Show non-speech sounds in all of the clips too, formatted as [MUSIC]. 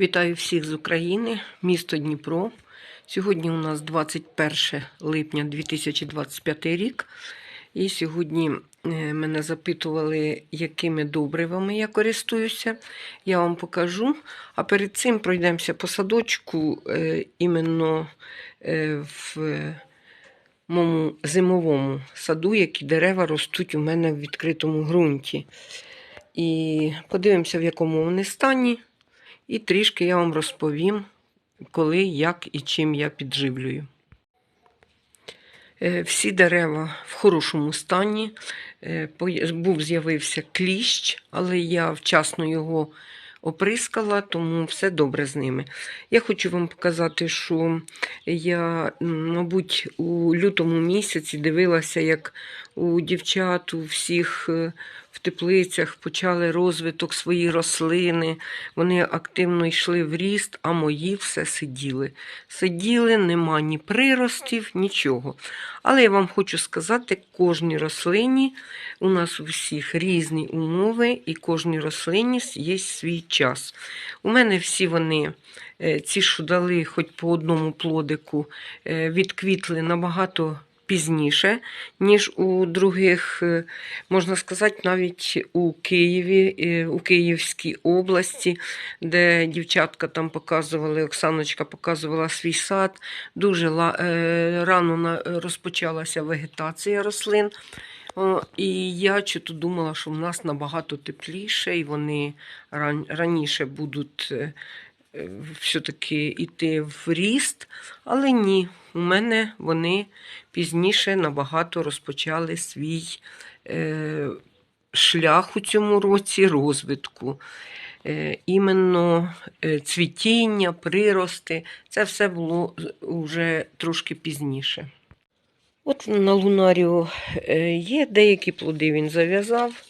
Вітаю всіх з України, місто Дніпро. Сьогодні у нас 21 липня 2025 рік. І сьогодні е, мене запитували, якими добривами я користуюся. Я вам покажу. А перед цим пройдемося по садочку е, іменно е, в моєму зимовому саду, які дерева ростуть у мене в відкритому ґрунті. І подивимося, в якому вони стані. І трішки я вам розповім, коли, як і чим я підживлюю. Е, Всі дерева в хорошому стані. Е, Був з'явився кліщ, але я вчасно його оприскала, тому все добре з ними. Я хочу вам показати, що я, мабуть, у лютому місяці дивилася, як у дівчат, у всіх е, в теплицях почали розвиток свої рослини. Вони активно йшли в ріст, а мої все сиділи. Сиділи, нема ні приростів, нічого. Але я вам хочу сказати, кожній рослині у нас у всіх різні умови, і кожній рослині є свій час. У мене всі вони, е, ці, що дали хоч по одному плодику, е, відквітли набагато пізніше, ніж у других, е, можна сказати, навіть у Києві, е, у Київській області, де дівчатка там показували, Оксаночка показувала свій сад. Дуже е, рано розпочалася вегетація рослин. І я чого думала, що в нас набагато тепліше, і вони раніше будуть все-таки йти в ріст. Але ні, у мене вони пізніше набагато розпочали свій е, шлях у цьому році розвитку. Е, іменно е, цвітіння, прирости, це все було вже трошки пізніше. От на лунаріо е, є деякі плоди він зав'язав,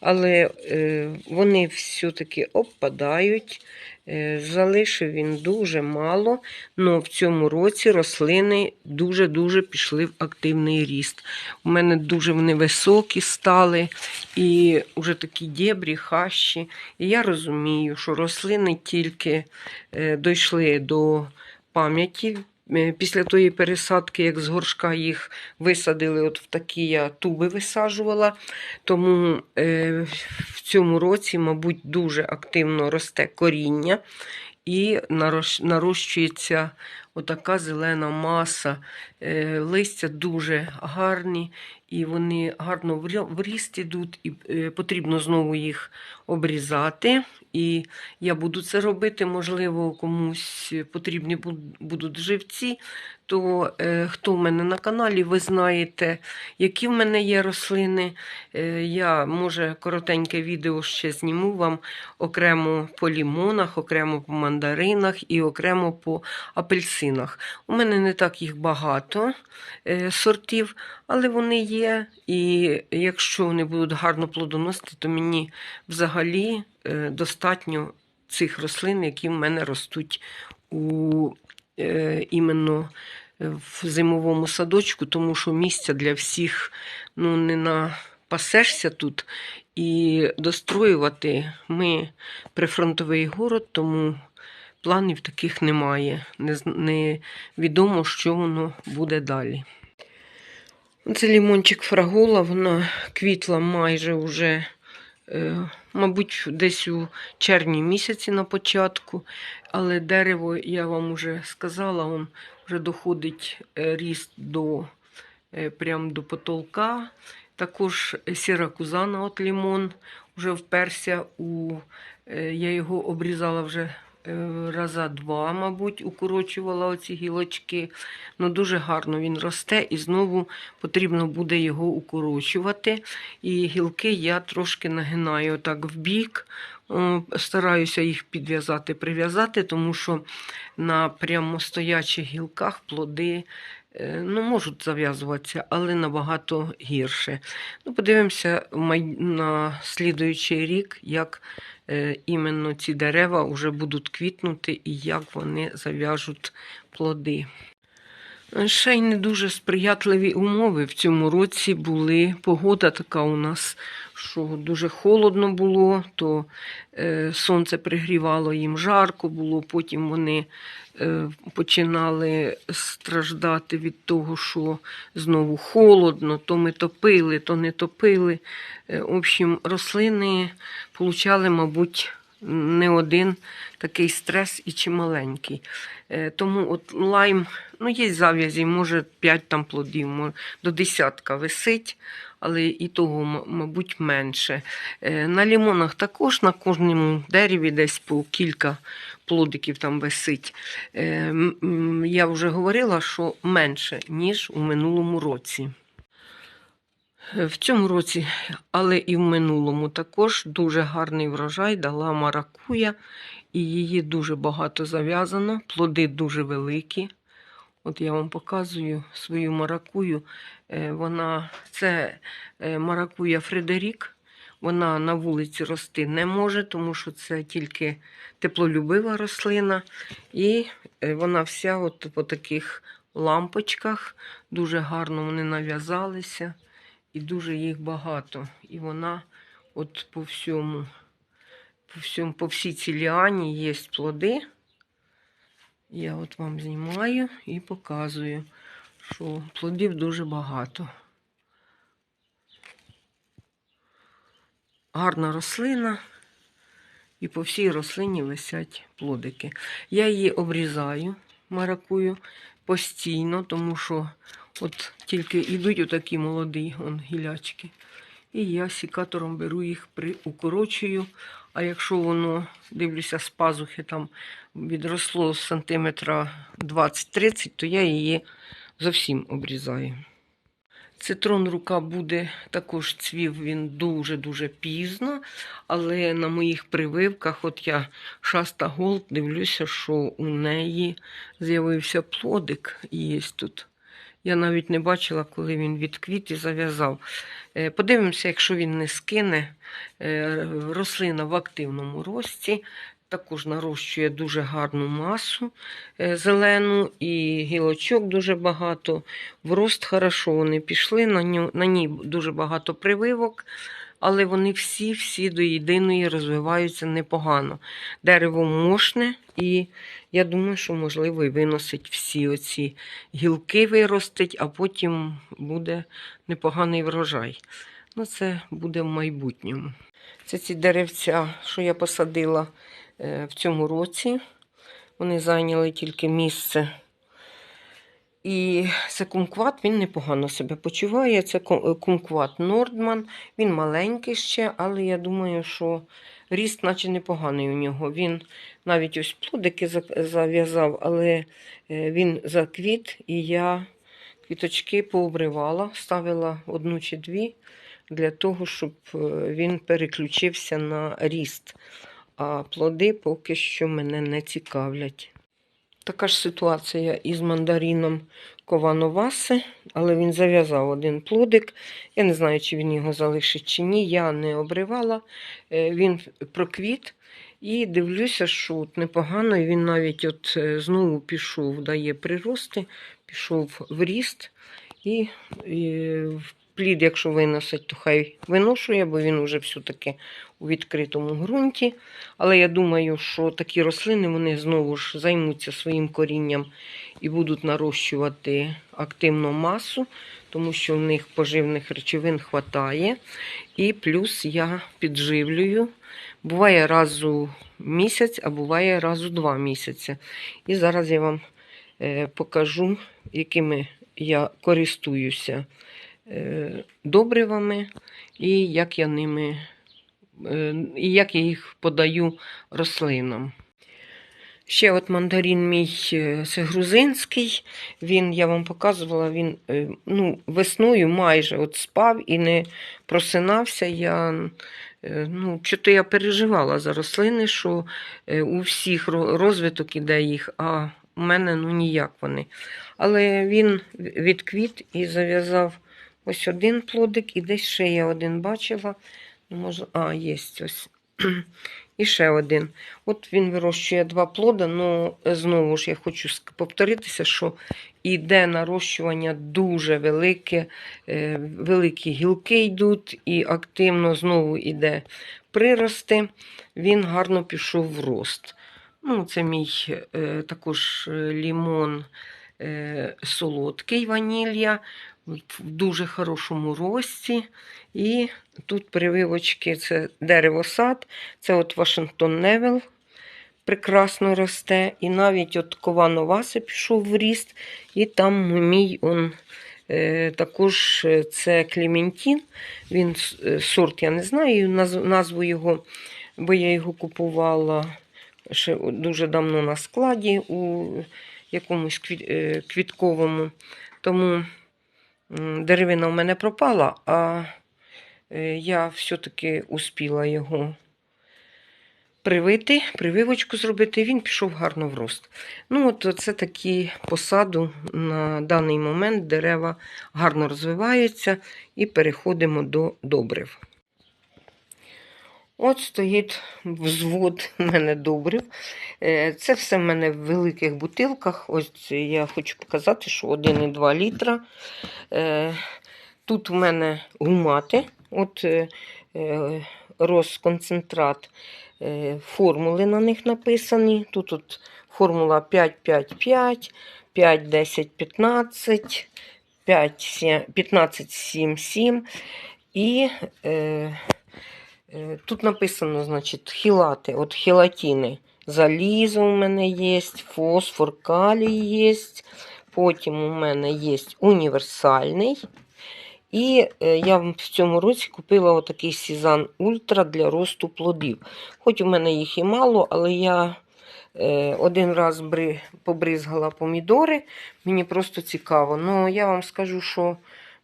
але е, вони все-таки обпадають. Е, Залишив він дуже мало, але в цьому році рослини дуже-дуже пішли в активний ріст. У мене дуже вони високі стали і вже такі дєбрі, хащі. І я розумію, що рослини тільки е, дійшли до пам'яті. Е, Після тої пересадки, як з горшка їх висадили, от в такі я туби висаджувала. Тому е, в цьому році, мабуть, дуже активно росте коріння і нарощується отака зелена маса. Е, листя дуже гарні, і вони гарно в ріст ідуть, і е, потрібно знову їх обрізати. І я буду це робити, можливо, комусь потрібні будуть живці. То е, хто в мене на каналі, ви знаєте, які в мене є рослини. Я, може, коротеньке відео ще зніму вам окремо по лімонах, окремо по мандаринах і окремо по апельсинах. У мене не так їх багато е, сортів, але вони є. І якщо вони будуть гарно плодоносити, то мені взагалі е, достатньо цих рослин, які в мене ростуть у е, іменно в зимовому садочку, тому що місця для всіх ну, не напасешся тут. І достроювати ми прифронтовий город, тому планів таких немає. Не, не що воно буде далі. Це лімончик фрагола, вона квітла майже вже, е, мабуть, десь у червні місяці на початку, але дерево, я вам вже сказала, он вже доходить е, ріст до, е, прям до потолка. Також сіра кузана, от лімон, вже вперся у. Я його обрізала вже раза два, мабуть, укорочувала оці гілочки. Ну, дуже гарно він росте і знову потрібно буде його укорочувати. І гілки я трошки нагинаю так в бік. Стараюся їх підв'язати, прив'язати, тому що на прямостоячих гілках плоди е, ну, можуть зав'язуватися, але набагато гірше. Ну, подивимося на слідуючий рік, як е, іменно ці дерева вже будуть квітнути і як вони зав'яжуть плоди. Ще й не дуже сприятливі умови в цьому році були. Погода така у нас, що дуже холодно було, то е, сонце пригрівало їм жарко було, потім вони е, починали страждати від того, що знову холодно, то ми топили, то не топили. Е, в общем, рослини получали, мабуть, не один такий стрес і чималенький. Тому от лайм, ну є зав'язі, може 5 там плодів, мо- до десятка висить, але і того, мабуть, менше. Е, На лімонах також на кожному дереві десь по кілька плодиків там висить. Е, Я вже говорила, що менше, ніж у минулому році. Е, В цьому році, але і в минулому також дуже гарний врожай дала маракуя, і її дуже багато зав'язано, плоди дуже великі. От я вам показую свою маракую. Е, Вона це е, маракуя Фредерік. Вона на вулиці рости не може, тому що це тільки теплолюбива рослина. І е, вона вся от по таких лампочках. Дуже гарно вони нав'язалися і дуже їх багато. І вона от по всьому, по всьому, по всій цій ліані є плоди. Я от вам знімаю і показую, що плодів дуже багато. Гарна рослина, і по всій рослині висять плодики. Я її обрізаю, маракую постійно, тому що от тільки йдуть отакі молоді он, гілячки. І я сікатором беру їх, приукорочую. А якщо воно, дивлюся, з пазухи там відросло з сантиметра 20-30, то я її зовсім обрізаю. Цитрон рука буде також цвів він дуже-дуже пізно, але на моїх прививках, от я шаста голд, дивлюся, що у неї з'явився плодик. Є тут. Я навіть не бачила, коли він відквіт і зав'язав. Е, Подивимося, якщо він не скине. Е, Рослина в активному рості. Також нарощує дуже гарну масу е, зелену і гілочок дуже багато. В рост хорошо вони пішли, на ній дуже багато прививок, але вони всі-всі до єдиної розвиваються непогано. Дерево мощне, і я думаю, що можливо і виносить всі оці гілки виростить, а потім буде непоганий врожай. Ну, це буде в майбутньому. Це ці деревця, що я посадила е, в цьому році. Вони зайняли тільки місце. І це кумкват, він непогано себе почуває. Це кумкват Нордман. Він маленький ще, але я думаю, що ріст, наче непоганий у нього. Він навіть ось плодики зав'язав, але е, він заквіт, і я квіточки пообривала, ставила одну чи дві для того, щоб е, він переключився на ріст. А плоди поки що мене не цікавлять. Така ж ситуація із мандаріном Ковановаси, але він зав'язав один плодик. Я не знаю, чи він його залишить чи ні. Я не обривала. Е, Він проквіт. І дивлюся, що непогано. і Він навіть от е, знову пішов, дає прирости, пішов в ріст. І, і плід, якщо виносить, то хай виношує, бо він уже все-таки у відкритому ґрунті. Але я думаю, що такі рослини вони знову ж займуться своїм корінням і будуть нарощувати активну масу, тому що в них поживних речовин вистачає. І плюс я підживлюю. Буває раз у місяць, а буває раз у два місяці. І зараз я вам е, покажу, якими я користуюся добривами і як я ними е, і як я їх подаю рослинам. Ще от мандарин мій е, це грузинський. Він, я вам показувала, він е, ну, весною майже от спав і не просинався. Я, е, ну, що-то я переживала за рослини, що е, у всіх розвиток іде їх, а у мене ну ніяк вони. Але він відквіт і зав'язав ось один плодик, і десь ще я один бачила. Ну, може, а, є ось. [CLEARS THROAT] і ще один. От він вирощує два плода, але знову ж я хочу повторитися, що іде нарощування дуже велике, е, великі гілки йдуть, і активно знову йде прирости. Він гарно пішов в рост. Ну, це мій е, також е, лімон солодкий ванілля в дуже хорошому рості. І тут прививочки це дерево-сад, це от Вашингтон Невел прекрасно росте. І навіть от кова новаси пішов в ріст, і там мій он. е, Також е, це Клементін, він е, сорт, я не знаю наз- назву його, бо я його купувала ще дуже давно на складі у якомусь е, квітковому. Тому деревина у мене пропала, а е, я все-таки успіла його привити, прививочку зробити, і він пішов гарно в рост. Ну, от це такі посаду на даний момент дерева гарно розвиваються і переходимо до добрив. От стоїть взвод у [LAUGHS] мене добрив. Е, Це все в мене в великих бутилках. Ось я хочу показати, що 1,2 літра. Е, Тут у мене гумати. От е, розконцентрат. Формули на них написані. Тут от формула 5, 5, 5, 5, 10, 15, 5, 15, 7, 7. І тут написано, значить, хілати, от хілатіни. Залізо у мене є, фосфор, калій є. Потім у мене є універсальний. І е, я в цьому році купила отакий Сізан Ультра для росту плодів. Хоч у мене їх і мало, але я е, один раз бри, побризгала помідори. Мені просто цікаво. Ну, я вам скажу, що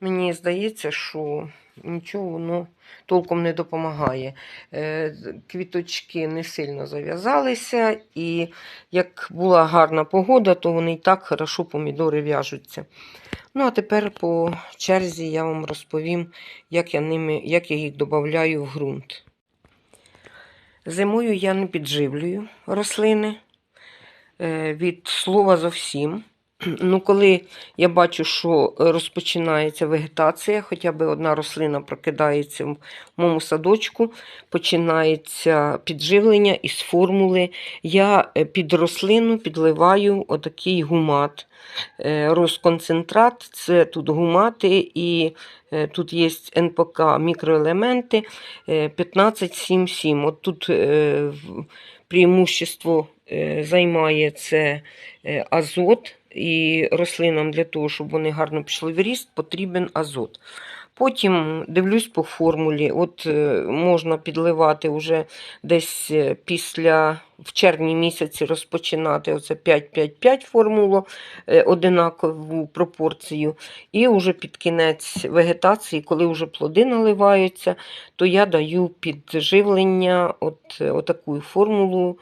мені здається, що нічого воно толком не допомагає. Е, Квіточки не сильно зав'язалися, і як була гарна погода, то вони і так хорошо помідори в'яжуться. Ну, а тепер по черзі я вам розповім, як я, ними, як я їх додаю в ґрунт. Зимою я не підживлюю рослини е, від слова зовсім. Ну, коли я бачу, що розпочинається вегетація, хоча б одна рослина прокидається в моєму садочку, починається підживлення із формули. Я е, під рослину підливаю отакий гумат. Е, Розконцентрат це тут гумати, і е, тут є НПК мікроелементи е, 1577. От тут преимущество займає це азот, і рослинам для того, щоб вони гарно пішли в ріст, потрібен азот. Потім дивлюсь по формулі, от е, можна підливати вже десь е, після в червні місяці розпочинати оце 5-5-5 формулу, е, одинакову пропорцію. І вже під кінець вегетації, коли вже плоди наливаються, то я даю підживлення от, отаку формулу.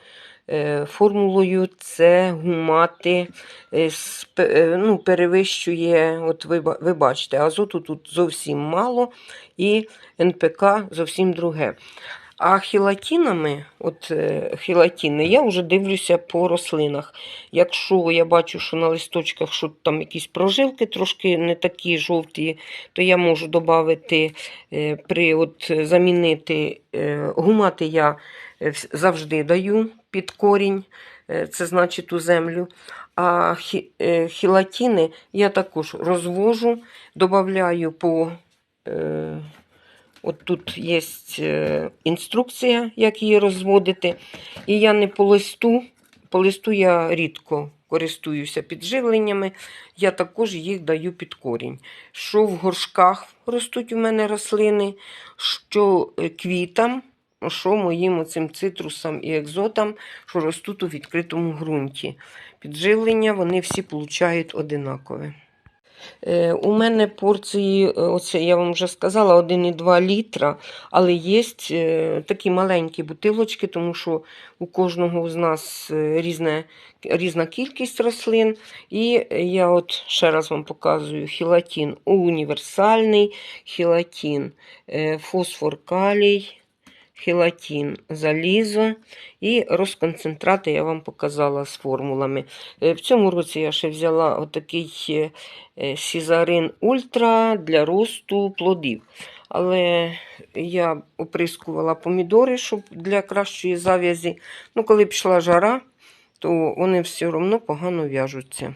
Е, Формулою це гумати е, е, ну, перевищує, от ви, ви бачите, азоту тут зовсім мало і НПК зовсім друге. А хілатінами, от е, хілатіни, я вже дивлюся по рослинах. Якщо я бачу, що на листочках що там якісь прожилки трошки не такі жовті, то я можу додати е, при от, замінити е, гумати я завжди даю під корінь, це значить у землю. А хі, хілатіни я також розвожу, додаю по. От тут є е, інструкція, як її розводити. І я не по листу, по листу я рідко користуюся підживленнями, я також їх даю під корінь. Що в горшках ростуть у мене рослини, що е, квітам, що моїм оцим цитрусам і екзотам, що ростуть у відкритому ґрунті. Підживлення вони всі получають одинакове. Е, У мене порції, оце я вам вже сказала, 1,2 літра, але є е, такі маленькі бутилочки, тому що у кожного з нас е, різне, різна кількість рослин. І я от ще раз вам показую хілатін універсальний, хілатін, фосфор калій, хелатин, залізо і розконцентрати я вам показала з формулами. Е, В цьому році я ще взяла отакий е, е, Сізарин Ультра для росту плодів. Але я оприскувала помідори, щоб для кращої зав'язі. Ну, коли пішла жара, то вони все одно погано в'яжуться.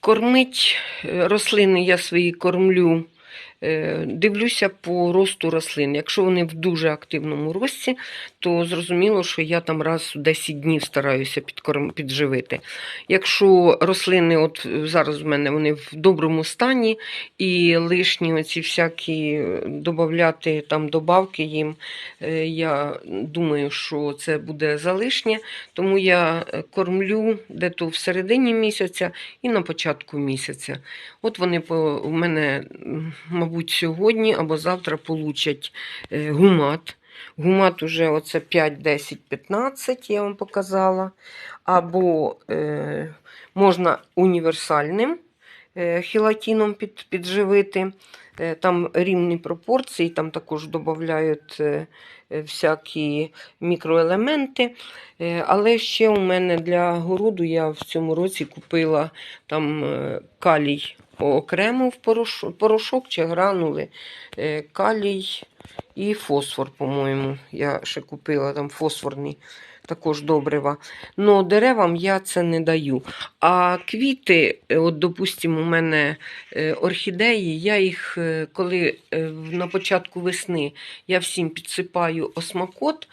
Кормить рослини я свої кормлю. Е, Дивлюся по росту рослин. Якщо вони в дуже активному рості, то зрозуміло, що я там раз в 10 днів стараюся підживити. Якщо рослини, от е, зараз в мене вони в доброму стані, і лишні оці всякі додати там добавки їм, е, я думаю, що це буде залишнє, тому я е, кормлю дето в середині місяця і на початку місяця. От вони по, у мене, мабуть, сьогодні або завтра получать е, гумат. Гумат уже оце 5, 10, 15, я вам показала. Або е, можна універсальним е, хелатином під, підживити. Е, Там рівні пропорції, там також додають е, е, всякі мікроелементи. Е, Але ще у мене для городу я в цьому році купила там е, калій окремо в порошок, чи гранули, е, калій і фосфор, по-моєму. Я ще купила там фосфорний також добрива. Но деревам я це не даю. А квіти, е, от, допустимо, у мене е, орхідеї, я їх, е, коли на початку весни я всім підсипаю осмакот,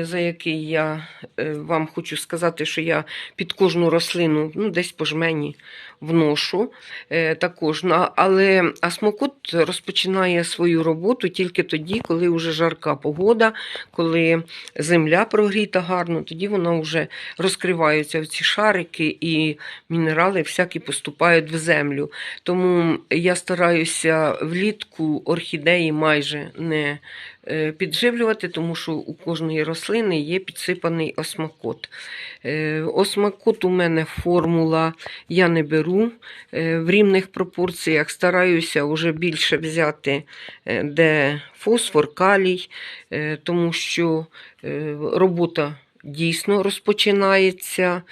за який я вам хочу сказати, що я під кожну рослину ну, десь по жмені вношу. Також, але осмокот розпочинає свою роботу тільки тоді, коли вже жарка погода, коли земля прогріта гарно, тоді вона вже розкриваються ці шарики і мінерали всякі поступають в землю. Тому я стараюся влітку орхідеї майже не підживлювати, тому що у кожної рослини є підсипаний осмакот. Е, Осмакот у мене формула я не беру е, в рівних пропорціях. Стараюся вже більше взяти, е, де фосфор, калій, е, тому що е, робота дійсно розпочинається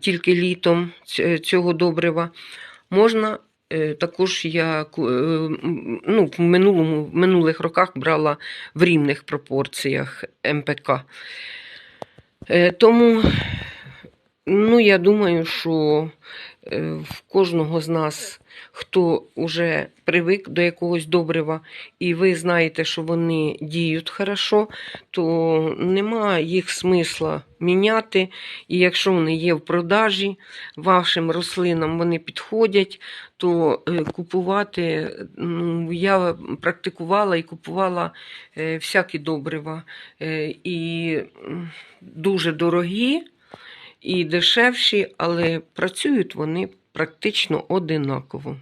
тільки літом цього добрива. Можна е, також я е, ну, в, минулому, в минулих роках брала в рівних пропорціях МПК. Е, Тому ну, я думаю, що е, в кожного з нас, хто вже привик до якогось добрива, і ви знаєте, що вони діють хорошо, то нема їх смисла міняти. І якщо вони є в продажі, вашим рослинам вони підходять, то е, купувати ну, я практикувала і купувала е, всякі добрива. Е, І дуже дорогі і дешевші, але працюють вони практично одинаково.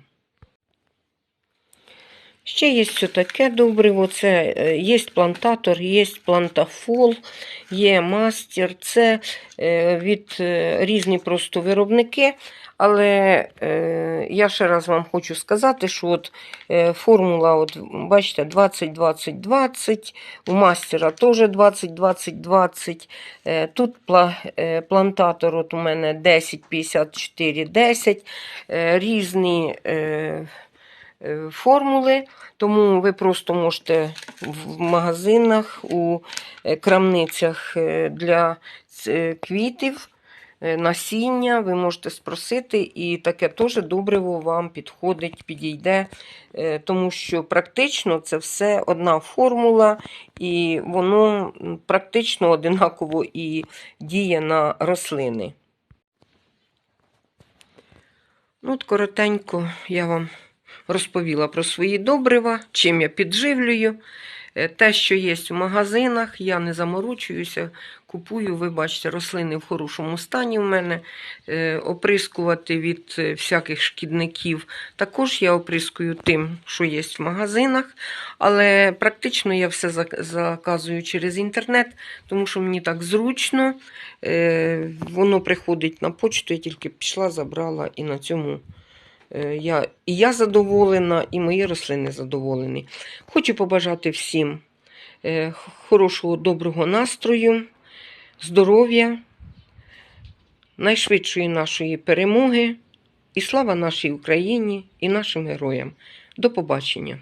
Ще є все таке добриво. Це е, є плантатор, є плантафол, є мастер. Це е, від е, різні просто виробники. Але е, я ще раз вам хочу сказати, що от, е, формула, от, бачите, 20-20-20, у мастера теж 20-20-20. Е, тут пла, е, плантатор от у мене 10-54-10, е, різні. Е, е, формули, тому ви просто можете в магазинах, у е, крамницях е, для квітів, насіння, ви можете спросити, і таке теж добриво вам підходить, підійде, е, тому що практично це все одна формула, і воно практично одинаково і діє на рослини. Ну, от коротенько я вам розповіла про свої добрива, чим я підживлюю. Е, Те, що є в магазинах, я не заморочуюся, купую, ви бачите, рослини в хорошому стані в мене. Е, Оприскувати від е, всяких шкідників. Також я оприскую тим, що є в магазинах. Але практично я все заказую через інтернет, тому що мені так зручно. Воно приходить на почту, я тільки пішла, забрала і на цьому Я, і я задоволена, і мої рослини задоволені. Хочу побажати всім е, хорошого, доброго настрою, здоров'я, найшвидшої нашої перемоги. І слава нашій Україні і нашим героям. До побачення!